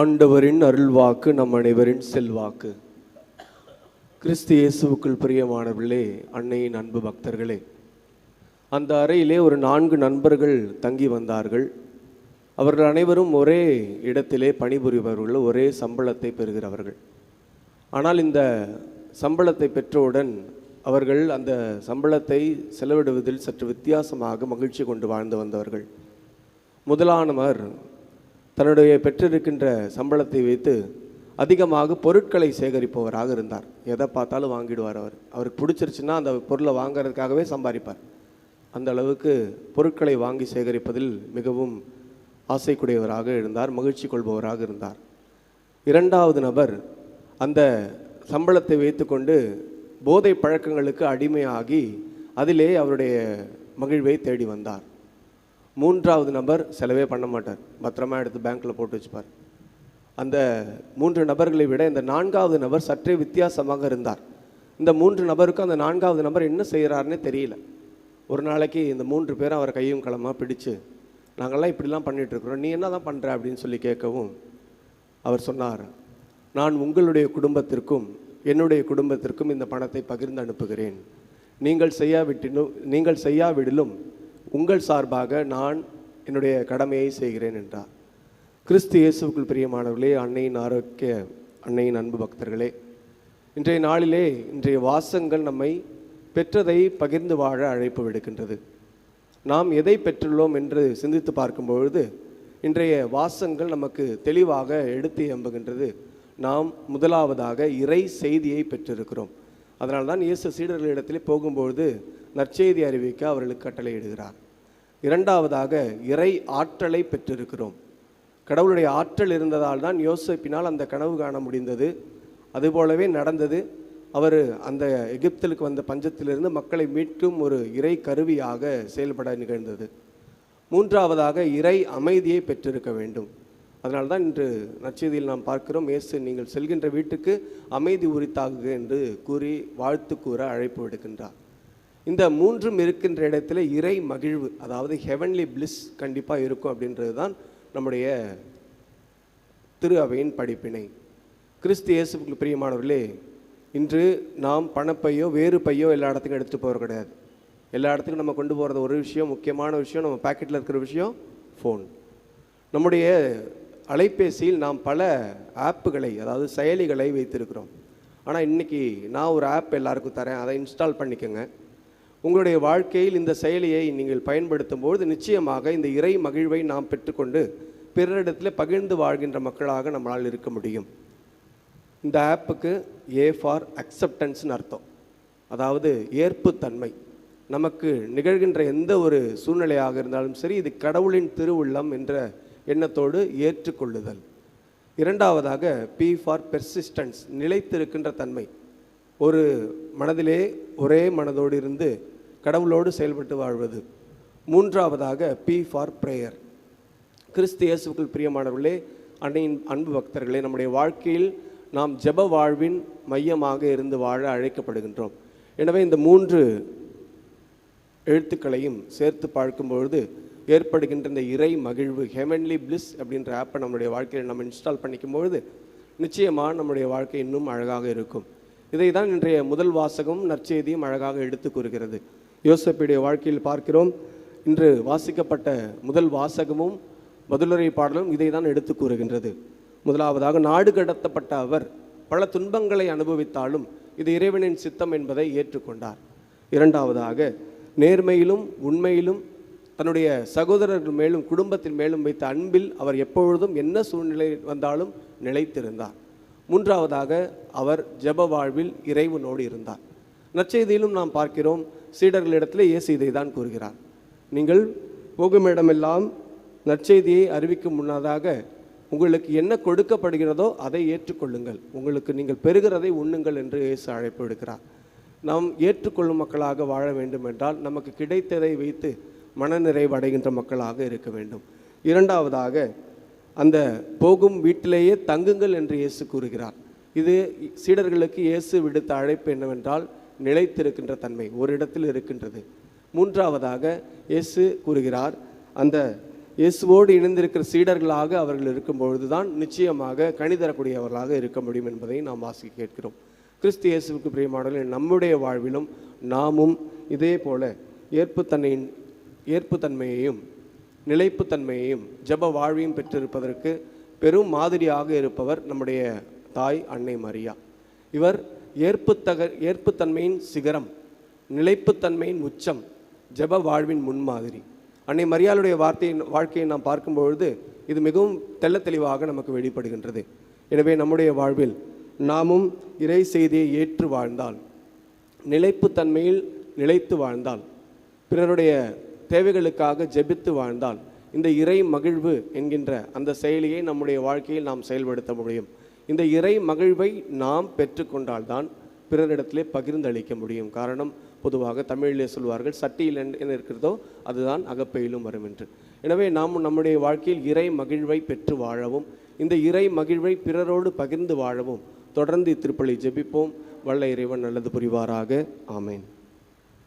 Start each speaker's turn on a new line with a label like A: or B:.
A: ஆண்டவரின் அருள்வாக்கு நம் அனைவரின் செல்வாக்கு. கிறிஸ்து இயேசுவுக்குள் பிரியமானவர்களே அன்னையின் அன்பு பக்தர்களே அந்த அறையிலே ஒரு நான்கு நண்பர்கள் தங்கி வந்தார்கள். அவர்கள் அனைவரும் ஒரே இடத்திலே பணிபுரிபவர்கள் ஒரே சம்பளத்தை பெறுகிறவர்கள். ஆனால் இந்த சம்பளத்தை பெற்றவுடன் அவர்கள் அந்த சம்பளத்தை செலவிடுவதில் சற்று வித்தியாசமாக மகிழ்ச்சி கொண்டு வாழ்ந்து வந்தவர்கள். முதலானவர் தன்னுடைய பெற்றிருக்கின்ற சம்பளத்தை வைத்து அதிகமாக பொருட்களை சேகரிப்பவராக இருந்தார். எதை பார்த்தாலும் வாங்கிடுவார் அவர். அவருக்கு பிடிச்சிருச்சுன்னா அந்த பொருளை வாங்கிறதுக்காகவே சம்பாதிப்பார். அந்த அளவுக்கு பொருட்களை வாங்கி சேகரிப்பதில் மிகவும் ஆசைக்குடையவராக இருந்தார் மகிழ்ச்சி கொள்பவராக இருந்தார். இரண்டாவது நபர் அந்த சம்பளத்தை வைத்துக்கொண்டு போதை பழக்கங்களுக்கு அடிமையாகி அதிலே அவருடைய மகிழ்வை தேடி வந்தார். மூன்றாவது நபர் செலவே பண்ண மாட்டார். பத்திரமா எடுத்து பேங்க்கில் போட்டு வச்சுப்பார். அந்த மூன்று நபர்களை விட இந்த நான்காவது நபர் சற்றே வித்தியாசமாக இருந்தார். இந்த மூன்று நபருக்கும் அந்த நான்காவது நபர் என்ன செய்கிறாருன்னே தெரியல. ஒரு நாளைக்கு இந்த மூன்று பேரும் அவர் கையும் களமாக பிடிச்சு நாங்கள்லாம் இப்படிலாம் பண்ணிகிட்ருக்குறோம் இருக்கிறோம் நீ என்ன தான் பண்ணுற அப்படின்னு சொல்லி கேட்கவும் அவர் சொன்னார் நான் உங்களுடைய குடும்பத்திற்கும் என்னுடைய குடும்பத்திற்கும் இந்த பணத்தை பகிர்ந்து அனுப்புகிறேன். நீங்கள் செய்யாவிட்டினும் நீங்கள் செய்யாவிடிலும் உங்கள் சார்பாக நான் என்னுடைய கடமையை செய்கிறேன் என்றார். கிறிஸ்து இயேசுக்குள் பிரியமானவர்களே அன்னையின் ஆரோக்கிய அன்னையின் அன்பு பக்தர்களே இன்றைய நாளிலே இன்றைய வாசங்கள் நம்மை பெற்றதை பகிர்ந்து வாழ அழைப்பு விடுக்கின்றது. நாம் எதை பெற்றுள்ளோம் என்று சிந்தித்து பார்க்கும்பொழுது இன்றைய வாசங்கள் நமக்கு தெளிவாக எடுத்து எம்புகின்றது. நாம் முதலாவதாக இறை செய்தியை பெற்றிருக்கிறோம். அதனால்தான் இயேசு சீடர்களிடத்திலே போகும்பொழுது நற்செய்தி அறிவிக்க அவர்களுக்கு கட்டளையிடுகிறார் இரண்டாவதாக இறை ஆற்றலை பெற்றிருக்கிறோம். கடவுளுடைய ஆற்றல் இருந்ததால் தான் யோசிப்பினால் அந்த கனவு காண முடிந்தது. அதுபோலவே நடந்தது. அவர் அந்த எகிப்திலுக்கு வந்த பஞ்சத்திலிருந்து மக்களை மீட்கும் ஒரு இறை கருவியாக செயல்பட நிகழ்ந்தது. மூன்றாவதாக இறை அமைதியை பெற்றிருக்க வேண்டும். அதனால்தான் இன்று நற்செய்தியில் நாம் பார்க்கிறோம் இயேசு நீங்கள் செல்கின்ற வீட்டுக்கு அமைதி உரித்தாகுக என்று கூறி வாழ்த்து கூற அழைப்பு விடுக்கின்றார். இந்த மூன்றும் இருக்கின்ற இடத்துல இறை மகிழ்வு அதாவது ஹெவன்லி பிளிஸ் கண்டிப்பாக இருக்கும் அப்படின்றது தான் நம்முடைய திரு அவையின் படிப்பினை. கிறிஸ்து இயேசுக்கு பிரியமானவர்களே இன்று நாம் பணப்பையோ வேறு பையோ எல்லா இடத்துக்கும் எடுத்துகிட்டு போகிறது கிடையாது. எல்லா இடத்துக்கும் நம்ம கொண்டு போகிறது ஒரு விஷயம் முக்கியமான விஷயம் நம்ம பாக்கெட்டில் இருக்கிற விஷயம் ஃபோன் நம்முடைய அலைபேசியில் நாம் பல ஆப்புகளை அதாவது செயலிகளை வைத்திருக்கிறோம். ஆனால் இன்றைக்கி நான் ஒரு ஆப் எல்லாருக்கும் தரேன் அதை இன்ஸ்டால் பண்ணிக்கோங்க. உங்களுடைய வாழ்க்கையில் இந்த செயலியை நீங்கள் பயன்படுத்தும் போது நிச்சயமாக இந்த இறை மகிழ்வை நாம் பெற்றுக்கொண்டு பிறரிடத்தில் பகிர்ந்து வாழ்கின்ற மக்களாக நம்மளால் இருக்க முடியும். இந்த ஆப்புக்கு ஏ ஃபார் அக்செப்டன்ஸ்னு அர்த்தம். அதாவது ஏற்புத்தன்மை. நமக்கு நிகழ்கின்ற எந்த ஒரு சூழ்நிலையாக இருந்தாலும் சரி இது கடவுளின் திருவுள்ளம் என்ற எண்ணத்தோடு ஏற்றுக்கொள்ளுதல். இரண்டாவதாக பி ஃபார் பெர்சிஸ்டன்ஸ் நிலைத்திருக்கின்ற தன்மை. ஒரு மனதிலே ஒரே மனதோடு இருந்து கடவுளோடு செயல்பட்டு வாழ்வது. மூன்றாவதாக பி ஃபார் ப்ரேயர் கிறிஸ்து இயேசுக்கள் பிரியமானவர்களே அன்னையின் அன்பு பக்தர்களே நம்முடைய வாழ்க்கையில் நாம் ஜெப வாழ்வின் மையமாக இருந்து வாழ அழைக்கப்படுகின்றோம். எனவே இந்த மூன்று எழுத்துக்களையும் சேர்த்து பார்க்கும்பொழுது ஏற்படுகின்ற இந்த இறை மகிழ்வு ஹெவன்லி பிளிஸ் அப்படின்ற ஆப்பை நம்முடைய வாழ்க்கையில் நம்ம இன்ஸ்டால் பண்ணிக்கும் பொழுது நிச்சயமாக நம்முடைய வாழ்க்கை இன்னும் அழகாக இருக்கும். இதை தான் இன்றைய முதல் வாசகம் நற்செய்தியும் அழகாக எடுத்து கூறுகிறது. யோசப்புடைய வாழ்க்கையில் பார்க்கிறோம். இன்று வாசிக்கப்பட்ட முதல் வாசகமும் மதுளரை பாடலும் இதை தான் எடுத்து கூறுகின்றது. முதலாவதாக நாடு கடத்தப்பட்ட அவர் பல துன்பங்களை அனுபவித்தாலும் இது இறைவனின் சித்தம் என்பதை ஏற்றுக்கொண்டார். இரண்டாவதாக நேர்மையிலும் உண்மையிலும் தன்னுடைய சகோதரர்கள் மேலும் குடும்பத்தின் மேலும் வைத்த அன்பில் அவர் எப்பொழுதும் என்ன சூழ்நிலை வந்தாலும் நிலைத்திருந்தார். மூன்றாவதாக அவர் ஜெப வாழ்வில் இறைவனோடு இருந்தார். நற்செய்தியிலும் நாம் பார்க்கிறோம் சீடர்களிடத்தில் இயேசு இதை தான் கூறுகிறார். நீங்கள் போகும் இடமெல்லாம் நற்செய்தியை அறிவிக்கும் முன்னதாக உங்களுக்கு என்ன கொடுக்கப்படுகிறதோ அதை ஏற்றுக்கொள்ளுங்கள். உங்களுக்கு நீங்கள் பெறுகிறதை உண்ணுங்கள் என்று இயேசு அழைப்பு விடுக்கிறார். நாம் ஏற்றுக்கொள்ளும் மக்களாக வாழ வேண்டும் என்றால் நமக்கு கிடைத்ததை வைத்து மனநிறைவு அடைகின்ற மக்களாக இருக்க வேண்டும். இரண்டாவதாக அந்த போகும் வீட்டிலேயே தங்குங்கள் என்று இயேசு கூறுகிறார். இது சீடர்களுக்கு இயேசு விடுத்த அழைப்பு என்னவென்றால் நிலைத்திருக்கின்ற தன்மை ஒரு இடத்தில் இருக்கின்றது. மூன்றாவதாக இயேசு கூறுகிறார் அந்த இயேசுவோடு இணைந்திருக்கிற சீடர்களாக அவர்கள் இருக்கும்பொழுது தான் நிச்சயமாக கணிதரக்கூடியவர்களாக இருக்க முடியும் என்பதை நாம் வாசி கேட்கிறோம். கிறிஸ்து இயேசுவுக்கு பிரியமானவர்கள் நம்முடைய வாழ்விலும் நாமும் இதே போல ஏற்புத்தன்மையின் ஏற்புத்தன்மையையும் நிலைப்புத்தன்மையையும் ஜெப வாழ்வையும் பெற்றிருப்பதற்கு பெரும் மாதிரியாக இருப்பவர் நம்முடைய தாய் அன்னை மரியா. இவர் ஏற்புத்தக ஏற்புத்தன்மையின் சிகரம் நிலைப்புத்தன்மையின் உச்சம் ஜெப வாழ்வின் முன்மாதிரி. அன்னை மரியாளுடைய வார்த்தையின் வாழ்க்கையை நாம் பார்க்கும்பொழுது இது மிகவும் தெள்ள தெளிவாக நமக்கு வெளிப்படுகின்றது. எனவே நம்முடைய வாழ்வில் நாமும் இறை செய்தியை ஏற்று வாழ்ந்தால் நிலைப்புத்தன்மையில் நிலைத்து வாழ்ந்தால் பிறருடைய தேவைகளுக்காக ஜெபித்து வாழ்ந்தால் இந்த இறை மகிழ்வு என்கின்ற அந்த செயலியை நம்முடைய வாழ்க்கையில் நாம் செயல்படுத்த முடியும். இந்த இறை மகிழ்வை நாம் பெற்றுக்கொண்டால்தான் பிறரிடத்திலே பகிர்ந்தளிக்க முடியும். காரணம் பொதுவாக தமிழிலே சொல்வார்கள் சட்டியில் என்ன இருக்கிறதோ அதுதான் அகப்பையிலும் வரும் என்று. எனவே நாம் நம்முடைய வாழ்க்கையில் இறை மகிழ்வை பெற்று வாழவும் இந்த இறை மகிழ்வை பிறரோடு பகிர்ந்து வாழவும் தொடர்ந்து திருப்பலி ஜெபிப்போம். வல்ல இறைவன் நல்லது புரிவாராக. ஆமேன்.